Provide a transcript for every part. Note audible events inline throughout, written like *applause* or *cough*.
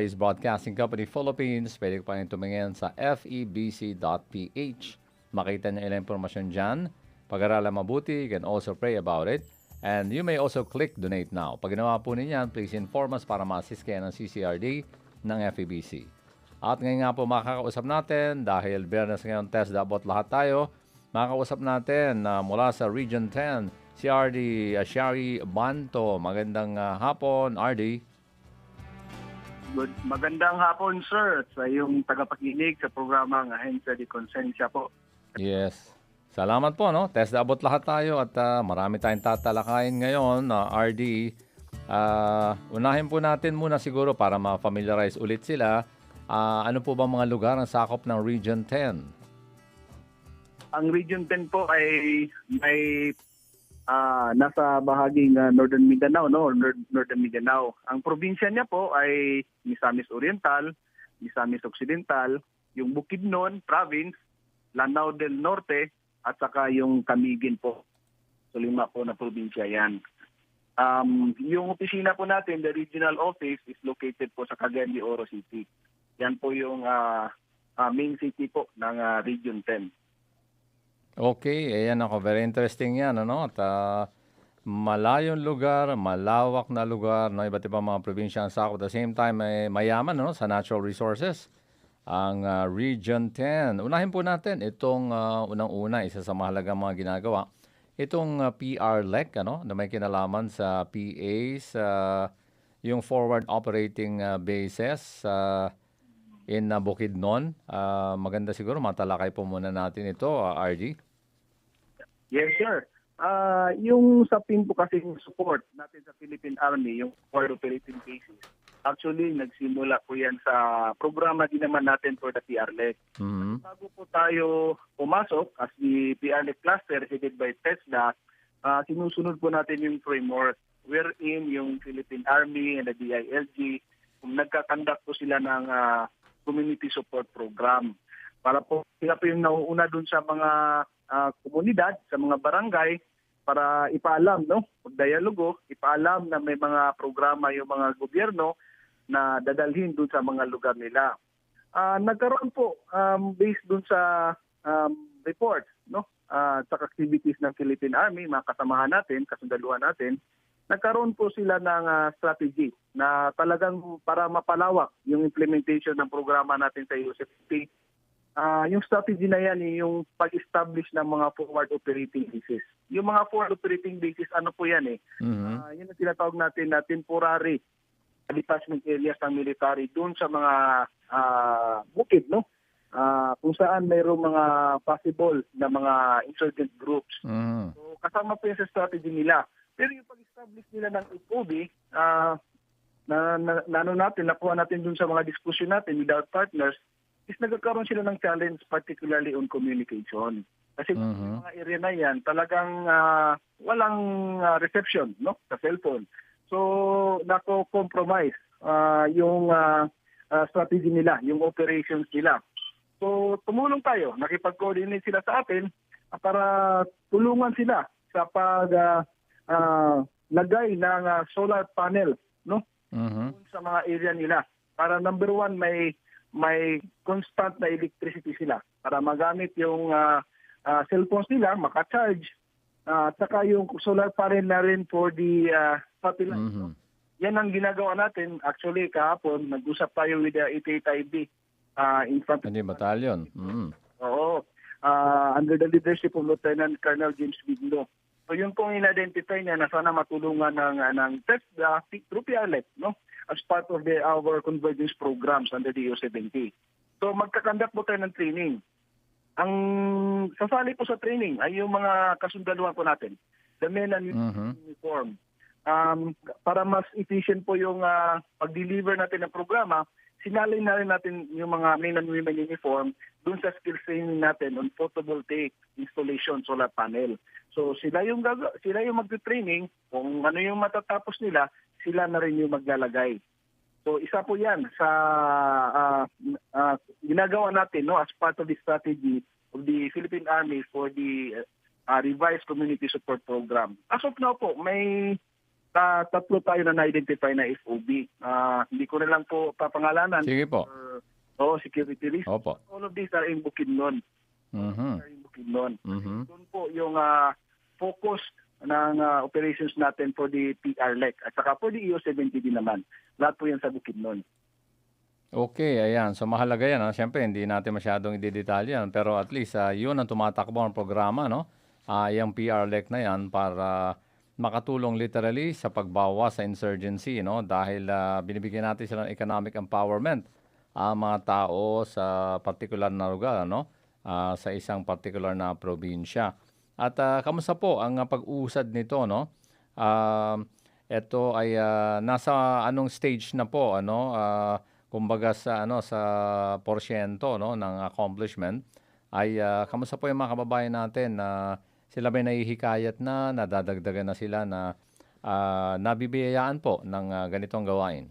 is Broadcasting Company Philippines. Pwede ko pa rin tumingin sa febc.ph. Makita niyo ilang impormasyon dyan. Pag-aralan mabuti, you can also pray about it. And you may also click Donate Now. Pag ginawa po ninyan, please inform us para ma-assist kayo ng CCRD ng FEBC. At ngayon nga po makakausap natin, dahil Bernes ngayon test dabot lahat tayo, makakausap natin na mula sa Region 10, si RD uh, Shari Banto. Magandang uh, hapon, RD. Good. Magandang hapon, sir, sa iyong tagapakinig sa programang Ahensya de Consensya po. Yes. Salamat po, no? Test abot lahat tayo at uh, marami tayong tatalakayin ngayon, uh, RD. Uh, unahin po natin muna siguro para ma-familiarize ulit sila. Uh, ano po ba mga lugar ang sakop ng Region 10? Ang Region 10 po ay may uh, nasa bahaging uh, Northern Mindanao, no? Northern Mindanao. Ang probinsya niya po ay Misamis Oriental, Misamis Occidental, yung Bukidnon Province, Lanao del Norte, at saka yung Camiguin po. So lima po na probinsya yan. Um, yung opisina po natin, the regional office, is located po sa Cagayan de Oro City. Yan po yung uh, uh, main city po ng uh, Region 10. Okay, ayan ako. Very interesting yan, ano? At uh, malayong lugar, malawak na lugar, no? iba't ibang mga probinsya ang sakop. At the same time, may mayaman no? sa natural resources. Ang uh, Region 10. Unahin po natin itong uh, unang-una, isa sa mahalagang mga ginagawa. Itong uh, PR-LEC, ano, na may kinalaman sa PA, sa yung forward operating uh, bases uh, in uh, Bukidnon. Uh, maganda siguro, matalakay po muna natin ito, uh, RG. Yes, sir. Uh, yung sa PIN po kasi yung support natin sa Philippine Army, yung forward operating bases, actually nagsimula po yan sa programa din naman natin for the PRLEC. Mhm. Bago po tayo pumasok as the PRLEC cluster headed by TESDA, uh, sinusunod po natin yung framework wherein yung Philippine Army and the DILG, kung nagkakandak po sila ng uh, community support program. Para po sila po yung nauuna dun sa mga uh, komunidad, sa mga barangay, para ipaalam, no? Pagdialogo, ipaalam na may mga programa yung mga gobyerno na dadalhin dun sa mga lugar nila. Uh, nagkaroon po um, based dun sa um, reports, no? Uh, sa activities ng Philippine Army, mga kasamahan natin, kasundaluhan natin, nagkaroon po sila ng uh, strategy na talagang para mapalawak yung implementation ng programa natin sa USFP. Uh, yung strategy na yan, yung pag-establish ng mga forward operating bases. Yung mga forward operating bases, ano po yan eh? Mhm. Uh, yun ang tinatawag natin na temporary detachment areas ng military doon sa mga ah, bukid, no? Ah, kung saan mayroong mga possible na mga insurgent groups. Mhm. So kasama po yan sa strategy nila. Pero yung pag-establish nila ng FOB, ah, na, na, na ano natin, nakuha natin dun sa mga discussion natin with our partners, is nagkakaroon sila ng challenge particularly on communication. Kasi yung mga area na yan, talagang ah, walang ah, reception no sa cellphone. So, nako-compromise ah, yung ah, ah, strategy nila, yung operations nila. So, tumulong tayo. Nakipag-coordinate sila sa atin para tulungan sila sa pag ah, ah, lagay ng ah, solar panel no dun sa mga area nila. Para number one, may may constant na electricity sila para magamit yung ah, ah, cellphones nila, makacharge, uh, at saka yung solar panel na rin for the ah, satellite. no? Mhm. Yan ang ginagawa natin. Actually, kahapon, nag-usap tayo with the 88IB uh, in front of Hindi batalyon. Mhm. Oo. Ah, under the leadership of Lieutenant Colonel James Bigno. So yun pong in-identify niya na sana matulungan ng, ng TESDA through PRLEC, no? as part of the our convergence programs under the EU70. So magkakandak po tayo ng training. Ang sasali po sa training ay yung mga kasundaluhan po natin. The men and Mhm. uniform. Um, para mas efficient po yung ah, pag-deliver natin ng programa, sinalin na rin natin yung mga men and women uniform dun sa skills training natin on photovoltaic installation solar panel. So sila yung gaga- sila yung magte-training kung ano yung matatapos nila, sila na rin yung maglalagay. So isa po 'yan sa ah, ah, ginagawa natin no as part of the strategy of the Philippine Army for the uh, revised community support program. As of now po, may ta- tatlo tayo na na-identify na FOB. Ah, hindi ko na lang po papangalanan. Sige po. for, oh, security reasons. Opo. All of these are in Bukidnon. Mhm. Are in Bukidnon. Mhm. Doon po yung ah, focus ng ah, operations natin for the PRLEC at saka for the E EO-70 din naman. Lahat po yan sa Bukidnon. Okay, ayan. So mahalaga yan. Ha? Siyempre, hindi natin masyadong i-detalye yan. Pero at least, ah, yun ang tumatakbo ng programa, no? Ah, yung PRLEC na yan para makatulong literally sa pagbawas sa insurgency, no? Dahil ah, binibigyan natin sila ng economic empowerment ang mga tao sa particular na lugar, no? Ah, sa isang particular na probinsya. At ah, kamusta po ang pag-usad nito, no? Ah, ito ay ah, nasa anong stage na po, ano? Ah, kumbaga sa ano sa porsyento no ng accomplishment ay ah, kamusta po yung mga kababayan natin na sila ba nahihikayat na nadadagdagan na sila na ah, nabibiyayaan po ng ah, ganitong gawain.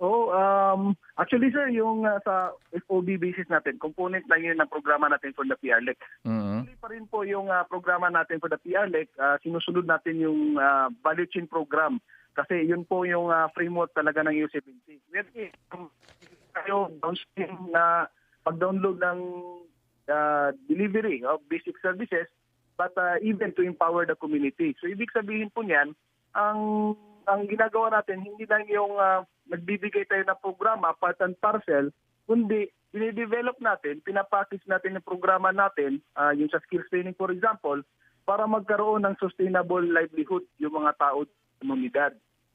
Oh, um, actually sir, yung ah, sa FOB basis natin, component lang yun ng programa natin for the PRLEC. Mhm. Tuloy pa rin po yung ah, programa natin for the PRLEC, ah, sinusunod natin yung uh, value chain program kasi yun po yung ah, framework talaga ng U70. Wherein, kung kayo downstream na pag-download ng ah, delivery of basic services but ah, even to empower the community. So ibig sabihin po niyan, ang ang ginagawa natin hindi lang yung ah, nagbibigay tayo ng programa part and parcel kundi dinidevelop natin, pinapackage natin yung programa natin, ah, yung sa skills training for example, para magkaroon ng sustainable livelihood yung mga tao sa komunidad.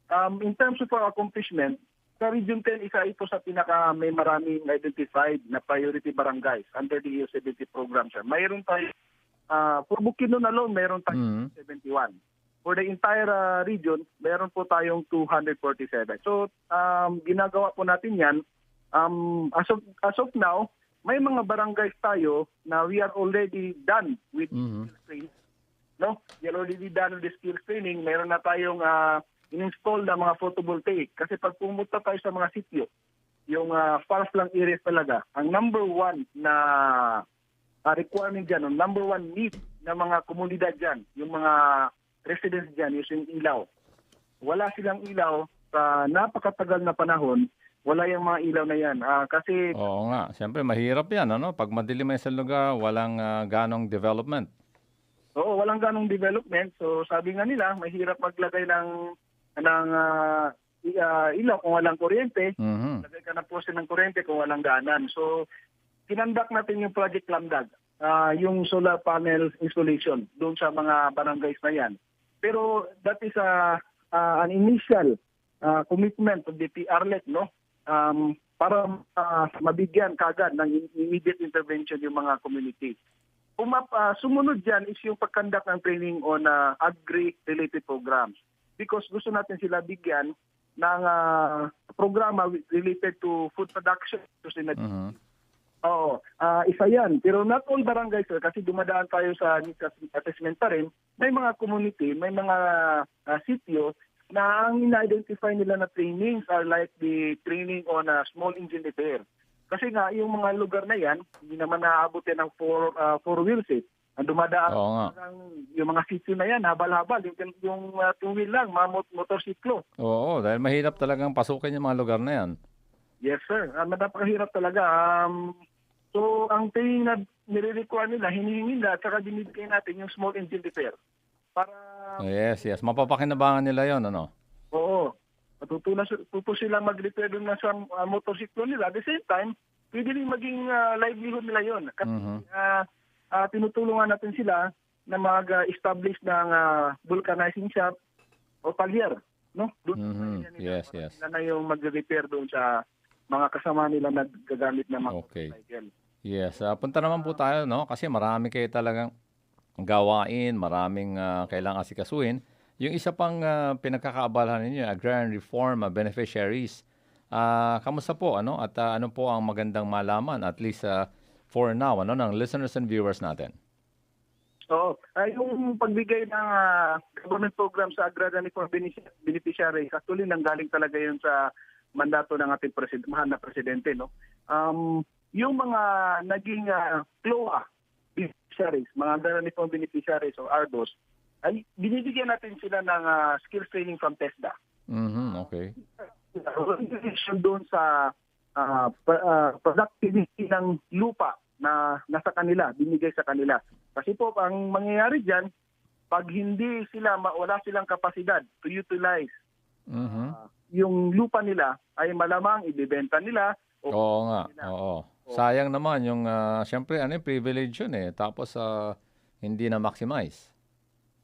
Um, in terms of our accomplishment, sa Region 10, isa ito sa pinaka may maraming identified na priority barangays under the E EU70 program. Sir. Mayroon tayo, uh, for Bukidnon alone, mayroon tayo Mhm. 71. For the entire uh, region, mayroon po tayong 247. So, um, ginagawa po natin yan. Um, as, of, as of now, may mga barangays tayo na we are already done with Mhm. skills training. No? We are already done with the skills training. Meron na tayong uh, in-install na mga photovoltaic. Kasi pag pumunta tayo sa mga sityo, yung uh, far-flung areas talaga, ang number one na uh, requirement dyan, number one need ng mga komunidad dyan, yung mga residents dyan, is yung ilaw. Wala silang ilaw sa napakatagal na panahon, wala yung mga ilaw na yan. Ah, kasi Oo nga, siyempre mahirap 'yan ano pag madilim ay sa lugar, walang ah, ganong development. Oo, walang ganong development. So sabi nga nila, mahirap maglagay ng ng i- ah, ilaw kung walang kuryente. Mhm. Lagay ka ng poste ng kuryente kung walang ganan. So kinandak natin yung Project Lamdag, ah, yung solar panel installation doon sa mga barangays na yan. Pero that is a, ah, an initial ah, commitment of the PRLEC, no? Um, para ah, mabigyan kagad ng immediate intervention yung mga community. Umap, ah, sumunod dyan is yung pagkandak ng training on ah, agri-related programs. Because gusto natin sila bigyan ng ah, programa related to food production, sustainability. Mhm. Oo, ah, isa yan. Pero not all barangay, sir, kasi dumadaan tayo sa assessment pa rin, may mga community, may mga ah, sityo na ang ina-identify nila na trainings are like the training on a small engine repair. Kasi nga, yung mga lugar na yan, hindi naman naaabot yan ng four, ah, four wheels eh. Ang dumadaan Oo nga. ng- yung mga sityo na yan, habal-habal, yung, yung ah, two wheel lang, mga mot- motorsiklo. Oo, dahil mahirap talagang pasukin yung mga lugar na 'yan. Yes, sir. Uh, napakahirap talaga. Um, so, ang training na nire-require nila, hinihingi nila, at saka binibigay natin yung small engine repair. Para, Yes, yes. Mapapakinabangan nila 'yon, ano. oo, matutunan tuto sila mag-repair dun na sa uh, motorsiklo nila. At the same time, pwede rin maging ah, livelihood nila yon. Kasi Mhm. ah, ah, tinutulungan natin sila na mag-establish ng ah, vulcanizing shop o talyer. No? Doon Mhm. area nila, Yes, yes. Na yung mag-repair doon sa mga kasama nila na gagamit ng mga Okay. motorcycle. Yes, ah, punta naman po tayo, no? Kasi marami kayo talagang gawain, maraming ah, kailangang asikasuhin. Yung isa pang ah, pinagkakaabalahan ninyo, agrarian reform ah, beneficiaries. Ah, kamusta po, ano? At ah, ano po ang magandang malaman, at least ah, for now, ano, ng listeners and viewers natin? Oo. Ah, yung pagbigay ng ah, government program sa agrarian reform benefic- beneficiaries, actually nanggaling talaga yun sa mandato ng ating presid- mahal na presidente. No? Um, yung mga naging uh, CLOA beneficiaries, mga reform beneficiaries o ARDOS, ay binibigyan natin sila ng ah, skills training from TESDA. Mhm, okay. Organization doon sa ah, productivity ng lupa na nasa kanila, binigay sa kanila. Kasi po, ang mangyayari dyan, pag hindi sila, wala silang kapasidad to utilize Mhm. ah, yung lupa nila, ay malamang ibibenta nila o Oo nga, nila. oo. Sayang naman yung, ah, siyempre, ano, yung privilege yun eh. Tapos, ah, hindi na maximize.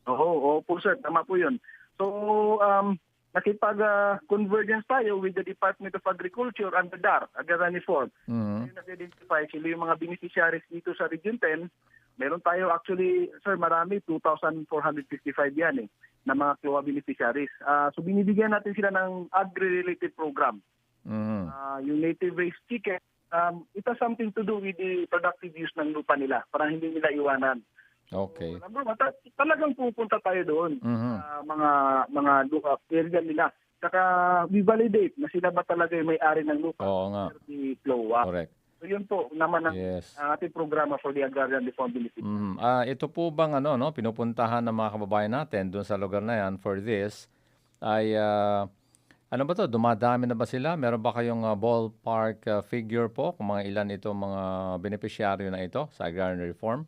Oo, oo po sir, tama po yun. So, um, nakipag-convergence tayo with the Department of Agriculture and the DAR, Agrarian Reform. Mhm. Yung nag-identify sila yung mga beneficiaries dito sa Region 10. Meron tayo actually, sir, marami, 2,455 yan eh, na mga CLOA beneficiaries. Ah, so, binibigyan natin sila ng agri-related program. Mhm. Ah, yung native raised chicken, um, it has something to do with the productive use ng lupa nila para hindi nila iwanan. Okay. So, number one, ta- talagang pupunta tayo doon Mhm. sa mga mga lupa area nila. Saka we validate na sila ba talaga yung may-ari ng lupa. Oo nga. The CLOA. Correct. So yun po naman ang Yes. ang ating programa for the agrarian reform benefit. Mhm. Ah, ito po bang ano no, pinupuntahan ng mga kababayan natin doon sa lugar na 'yan for this ay ah, ano ba 'to? Dumadami na ba sila? Meron ba kayong ah, ballpark ah, figure po kung mga ilan itong mga beneficiaryo na ito sa agrarian reform?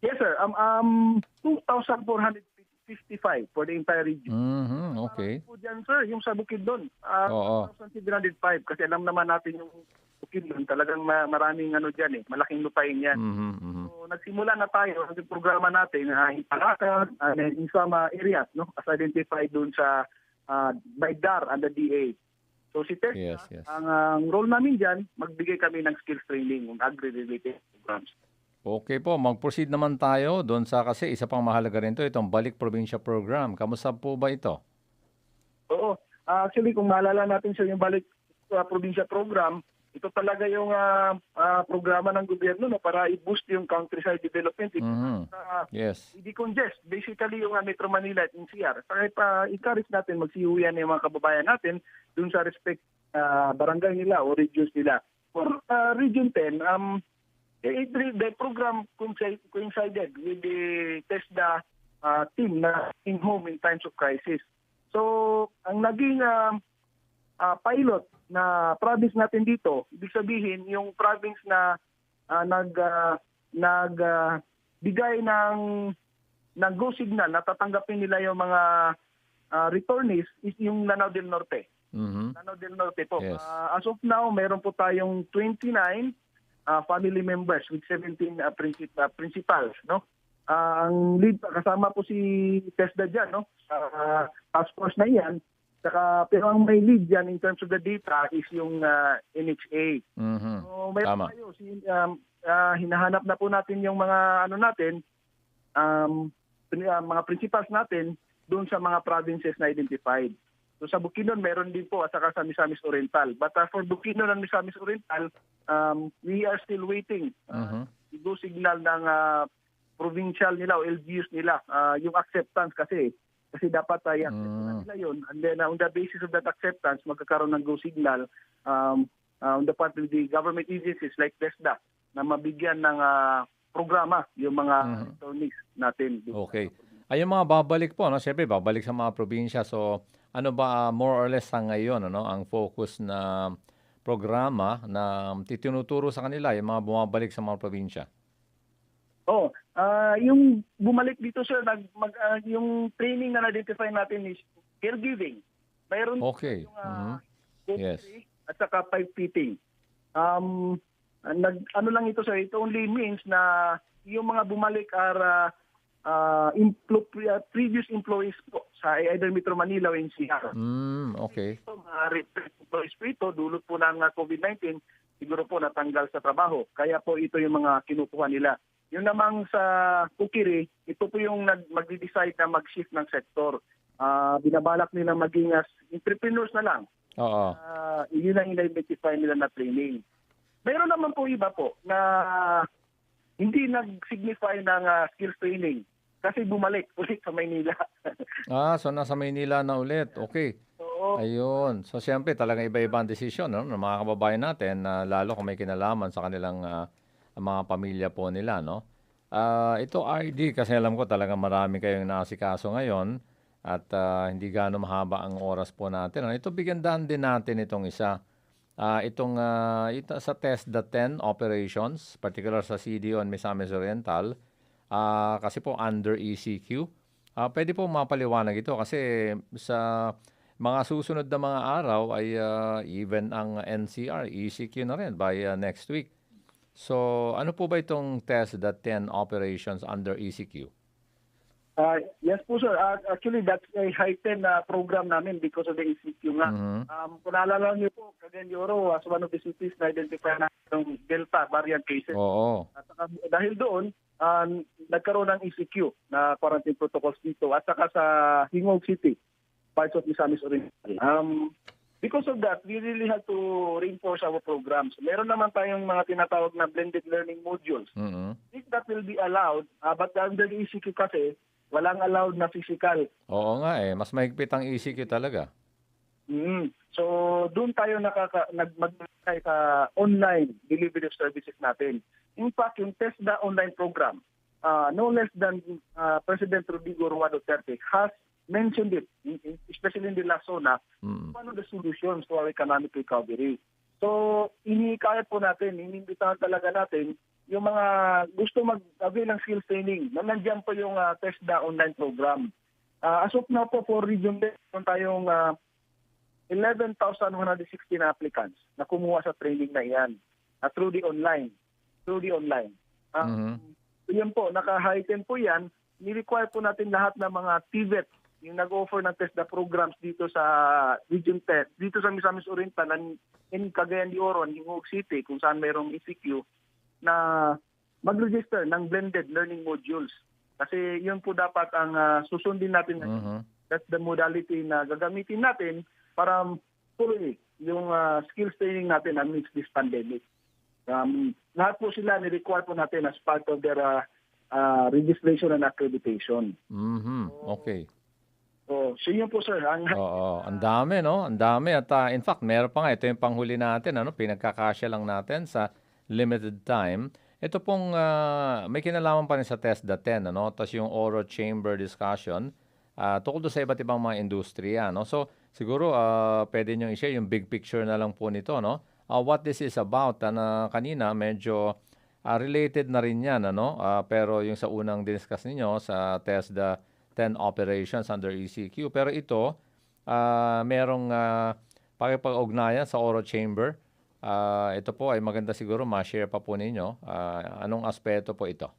Yes sir, um, um 2,455 for the entire region. Mhm. Okay. Po dyan sir, yung sa Bukidnon, uh, Oo. 2,705 kasi alam naman natin yung Bukidnon, talagang ma- maraming ano dyan eh, malaking lupain yan. Mhm. mhm. So, nagsimula na tayo sa programa natin uh, in Palacan and in some uh, areas no as identified doon sa uh, by DAR and the DA. So si Tessa, Yes, yes. ang, ang role namin diyan, magbigay kami ng skills training, ng agri-related programs. Okay po, mag-proceed naman tayo doon sa kasi isa pang mahalaga rin to itong Balik Probinsya Program. Kamusta po ba ito? Oo. Ah, actually, kung maalala natin sa yung balik sa probinsya program, ito talaga yung ah, ah, programa ng gobyerno no, para i-boost yung countryside development. Mhm. Uh, Yes. i-decongest. Basically, yung ah, Metro Manila at NCR. Kahit pa encourage natin, magsiuwian yung mga kababayan natin dun sa respect ah, barangay nila o regions nila. For ah, Region 10, um, it, the program coincide- coincided with the TESDA ah, team na in home in times of crisis. So, ang naging ah, ah, pilot na province natin dito, ibig sabihin yung province na ah, nag ah, nag ah, bigay ng ng go signal na tatanggapin nila yung mga ah, returnees is yung Lanao del Norte. Mhm. Lanao del Norte po. Yes. Ah, as of now, meron po tayong 29 ah, family members with 17 ah, princip- ah, principals, no? Ah, ang lead kasama po si Tesda diyan, no? Sa ah, task force na 'yan. Saka pero ang may lead diyan in terms of the data is yung ah, NHA. Mhm. So, may Tama. tayo si um, ah, hinahanap na po natin yung mga ano natin um ah, mga principals natin doon sa mga provinces na identified. So sa Bukidnon meron din po at saka sa Misamis Oriental. But ah, for Bukidnon and Misamis Oriental, um, we are still waiting. Uh, Mhm. Igo signal ng ah, provincial nila o LGUs nila ah, yung acceptance kasi kasi dapat uh, i-accept Mm. na nila yun. And then ah, on the basis of that acceptance, magkakaroon ng go signal um, ah, on the part of the government agencies like DESDA na mabigyan ng ah, programa yung mga returnees natin. Okay. Ay, yung mga babalik po, no? Siyempre, babalik sa mga probinsya. So, ano ba, ah, more or less sa ngayon, ano, ang focus na programa na titinuturo sa kanila, yung mga bumabalik sa mga probinsya? Oh, ah yung bumalik dito sir, nag, mag, ah, yung training na na-identify natin is caregiving. Mayroon Okay. yung ah, Mhm. Yes. at saka pipe fitting. Um, nag, ano lang ito sir, it only means na yung mga bumalik are emplo- pre- ah, previous employees po sa either Metro Manila o NCR. Mm, okay. Ito, mga employees po ito, dulot po ng ah, COVID-19, siguro po natanggal sa trabaho. Kaya po ito yung mga kinukuha nila. Yung namang sa Kukiri, ito po yung nag, magde-decide na mag-shift ng sektor. Ah, binabalak nila maging as entrepreneurs na lang. Oo. Ah, yun ang in-identify nila na training. Mayroon naman po iba po na hindi nag-signify ng ah, skills training kasi bumalik *laughs* ulit sa Maynila. Ah, so nasa Maynila na ulit. Okay. Oo. Ayun. So, siyempre, talagang iba-iba ang desisyon no, ng mga kababayan natin, na lalo kung may kinalaman sa kanilang ah, mga pamilya po nila, no? Ah, ito ID kasi alam ko talagang marami kayong naasikaso ngayon at ah, hindi gaano mahaba ang oras po natin. Ano, ito bigandahan din natin itong isa. Ah, itong ah, ito, sa test the 10 operations, particular sa CDO and Misamis Oriental, ah, kasi po under ECQ. Ah, pwede po mapaliwanag ito kasi sa mga susunod na mga araw ay ah, even ang NCR, ECQ na rin by ah, next week. So, ano po ba itong test the 10 operations under ECQ? Uh, yes po sir, Uh, actually that's a heightened uh, program namin because of the ECQ nga. Mhm. Um, kung naalala niyo po, Cagayan de Oro as one of the cities na identify natin ng Delta variant cases. Oo. At saka, dahil doon, ah, nagkaroon ng ECQ na quarantine protocols dito at saka sa Hingog City, parts of Misamis Oriental. Um, because of that, we really have to reinforce our programs. Meron naman tayong mga tinatawag na blended learning modules. Mhm. If that will be allowed, ah, but under the ECQ kasi, walang allowed na physical. Oo nga eh. Mas mahigpit ang ECQ talaga. Mm. So, doon tayo nakaka, nagmagkay sa online delivery of services natin. In fact, yung TESDA online program, uh, no less than uh, President Rodrigo Roa Duterte has mentioned it, in- in- especially in the last zona, Mm. one of the solutions to our economic recovery. So, inikayat po natin, inimbitahan talaga natin yung mga gusto mag-avail ng skills training na nandiyan po yung uh, TESDA online program. Ah, as of now po for Region 10, meron tayong ah, 11,116 applicants na kumuha sa training na iyan ah, through the online. Through the online. Ah, Mhm. Yan po, naka-heighten po yan. Ni-require po natin lahat ng mga TVET, yung nag-offer ng TESDA programs dito sa Region 10, dito sa Misamis Oriental, and in Cagayan de Oro, and Hingog City, kung saan mayroong ECQ, na mag-register ng blended learning modules. Kasi yun po dapat ang ah, susundin natin. Mhm. That's the modality na gagamitin natin para tuloy yung ah, skills training natin amidst this pandemic. Um, lahat po sila ni-require po natin as part of their ah, ah, registration and accreditation. Mhm. Okay. So, yun po sir. Ang, Oo, ang dami, no? Ang dami. At ah, in fact, meron pa nga. Ito yung panghuli natin, ano? Pinagkakasya lang natin sa limited time. Ito pong, ah, may kinalaman pa rin sa the 10, ano? Tapos yung Oro Chamber discussion, ah, tungkol sa iba't ibang mga industriya, no? So, siguro, ah, pwede nyo i-share yung big picture na lang po nito, no? Ah, what this is about, na kanina, medyo ah, related na rin yan, ano? Ah, pero yung sa unang discuss ninyo, sa the 10 operations under ECQ. Pero ito, ah, merong ah, pakipag-ugnayan sa Oro Chamber. Ah, ito po ay maganda siguro ma-share pa po ninyo. Ah, anong aspeto po ito?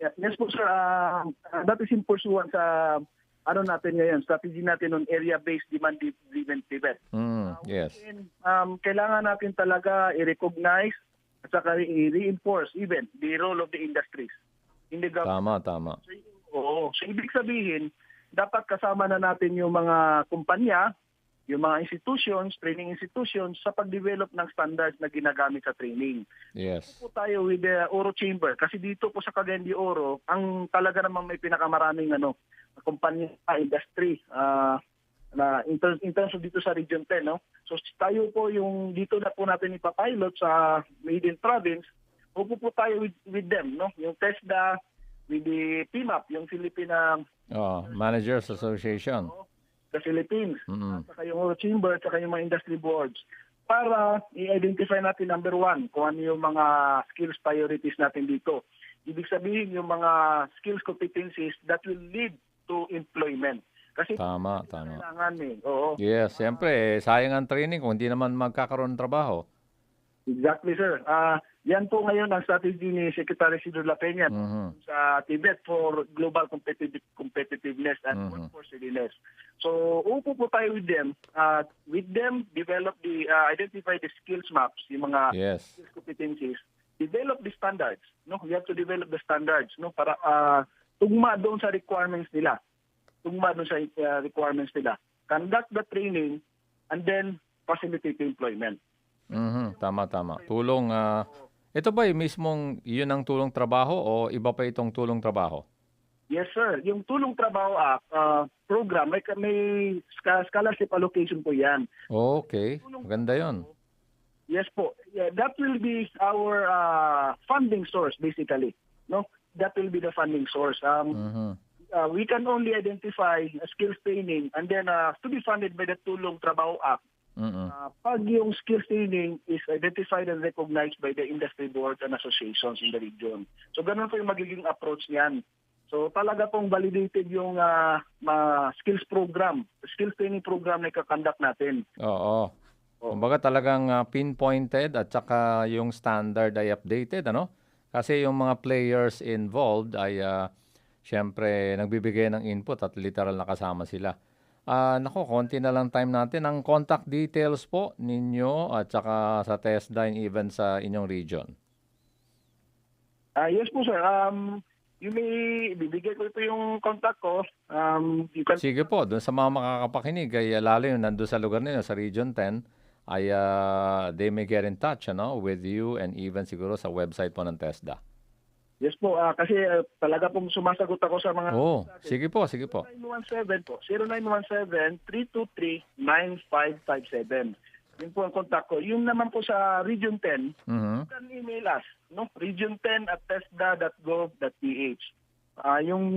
Yes po sir. Ah, that is in pursuant sa ano natin ngayon, strategy natin on area-based demand-driven pivot. Mm, yes. And, um, kailangan natin talaga i-recognize at saka i-reinforce even the role of the industries in the government. Tama, tama. So, oo. So, ibig sabihin, dapat kasama na natin yung mga kumpanya, yung mga institutions, training institutions sa pag-develop ng standards na ginagamit sa training. Yes. Po tayo with the Oro Chamber kasi dito po sa Cagayan de Oro, ang talaga namang may pinakamaraming ano, kumpanya, industry, ah, na in terms, in terms of dito sa Region 10, no? So tayo po yung dito na po natin ipapilot sa Maiden Province, upo po tayo with, with them, no? Yung TESDA, with the PMAP, yung Philippine Oh, Managers Association. the Philippines, Mm. at saka yung Oro Chamber, at saka yung mga industry boards para i-identify natin number one kung ano yung mga skills priorities natin dito. Ibig sabihin yung mga skills competencies that will lead to employment. Kasi Tama, tama. kailangan eh. Oo. Yes, siyempre, eh, sayang ang training kung hindi naman magkakaroon ng trabaho. Exactly, sir. Ah, yan po ngayon ang strategy ni Secretary Sidor La Peña Mhm. sa Tibet for global competitive competitiveness and Mhm. workforce readiness. So, upo po tayo with them. Uh, with them, develop the, uh, identify the skills maps, yung mga Yes. skills competencies, develop the standards. No, we have to develop the standards, no, para uh, tugma doon sa requirements nila. Tugma doon sa uh, requirements nila. Conduct the training and then facilitate the employment. Mhm, tama, tama. Tulong, ah, ito ba yung mismong yun ang tulong trabaho o iba pa itong tulong trabaho? Yes, sir. Yung Tulong Trabaho Act uh, program, may, may scholarship allocation po yan. Okay, maganda yun. Yes po. Yeah, that will be our uh, funding source basically. No? that will be the funding source. Um, Mhm. uh, we can only identify a skills training and then uh, to be funded by the Tulong Trabaho Act. Mm-mm. Uh, pag yung skills training is identified and recognized by the industry boards and associations in the region. So ganun po yung magiging approach niyan. So talaga pong validated yung uh, ma- skills program, skills training program na ikakandak natin. Oo. Oo. Kumbaga talagang ah, pinpointed at saka yung standard ay updated, ano? Kasi yung mga players involved ay ah, syempre nagbibigay ng input at literal na kasama sila. Ah, nako, konti na lang time natin. Ang contact details po ninyo at saka sa TESDA and even sa inyong region. Ah yes po sir, um, you may bibigay ko ito yung contact ko. Um, you can Sige po, doon sa mga makakapakinig, ay lalo yung nandun sa lugar ninyo, sa Region 10, ay ah, they may get in touch ano, with you and even siguro sa website po ng TESDA. Yes po, ah, kasi ah, talaga pong sumasagot ako sa mga Oo, sige po, sige po. 0917 po, 0917-323-9557. Yun po ang contact ko. Yung naman po sa Region 10, Mhm. you can email us, no? region10 at tesda.gov.ph. Ah, yung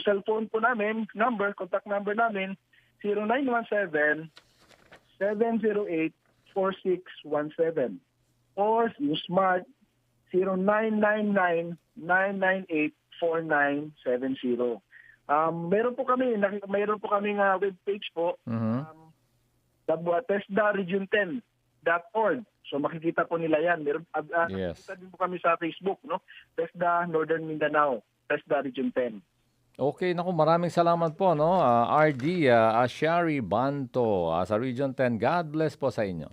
cellphone po namin, number, contact number namin, 0917 708 4617 or yung smart 0999 998 4970. Um, meron po kami, meron po kaming uh, webpage po, Mhm. um, TESDA-region10.org. So makikita po nila yan. Meron, uh, uh, Yes. nakikita din po kami sa Facebook, no? TESDA Northern Mindanao, TESDA Region 10. Okay, naku, maraming salamat po, no? Ah, RD ah, Ashari Banto ah, sa Region 10. God bless po sa inyo.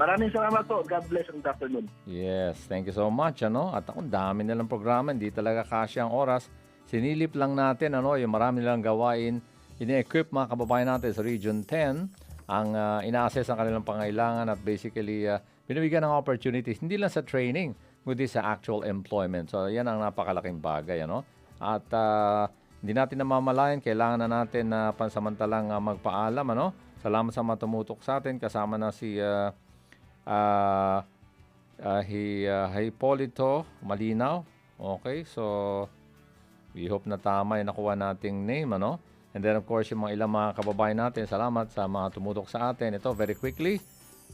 Maraming salamat po. God bless and good afternoon. Yes, thank you so much, ano? At ako, dami nilang programa, hindi talaga kasya ang oras. Sinilip lang natin, ano, yung marami nilang gawain. Ini-equip mga kababayan natin sa Region 10 ang ah, ina-assess ang kanilang pangailangan at basically ah, binibigyan ng opportunities, hindi lang sa training, kundi sa actual employment. So, yan ang napakalaking bagay, ano? At ah, hindi natin namamalayan, kailangan na natin na pansamantalang ah, magpaalam, ano? Salamat sa mga tumutok sa atin, kasama na si ah, ah, uh, hi, uh, Hipolito Malinaw. Okay, so we hope na tama yung nakuha nating name, ano? And then of course, yung mga ilang mga kababayan natin, salamat sa mga tumutok sa atin. Ito, very quickly,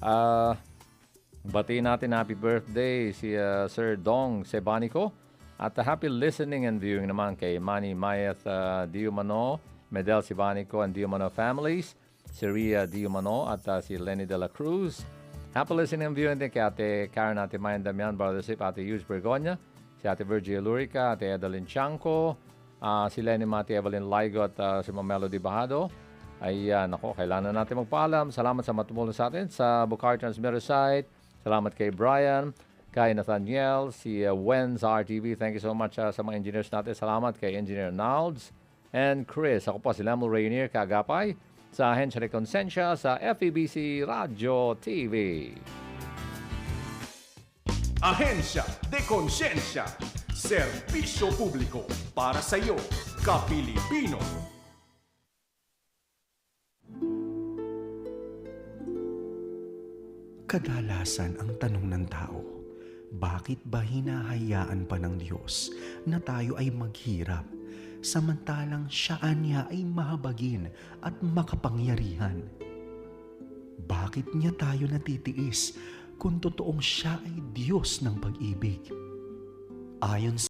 uh, batiin natin happy birthday si uh, Sir Dong Sebanico. At uh, happy listening and viewing naman kay Manny Mayat uh, Diumano, Medel Sebanico and Diumano families, si Ria Diumano at uh, si Lenny De La Cruz. Happy listening and viewing din kay Ate Karen, Ate Mayan Damian, Brother Sip, Ate Hughes Bergonya, si Ate Virgie Lurica, Ate Edeline Chanco, ah, si Lenny Mati, Evelyn Ligo at ah, si Melody Bahado. Ayan, ako, kailangan na natin magpaalam. Salamat sa matumulong sa atin sa Bukhari Transmitter site. Salamat kay Brian, kay Nathaniel, si uh, Wenz RTV. Thank you so much ah, sa mga engineers natin. Salamat kay Engineer Nalds and Chris. Ako po si Lemel Rainier Kagapay sa Ahensya de Consensya sa FEBC Radio TV. Ahensya de Konsensya. Serbisyo publiko para sa iyo, Kapilipino. Kadalasan ang tanong ng tao, bakit ba hinahayaan pa ng Diyos na tayo ay maghirap samantalang siya niya ay mahabagin at makapangyarihan? Bakit niya tayo natitiis kung totoong siya ay Diyos ng pag-ibig? Ayon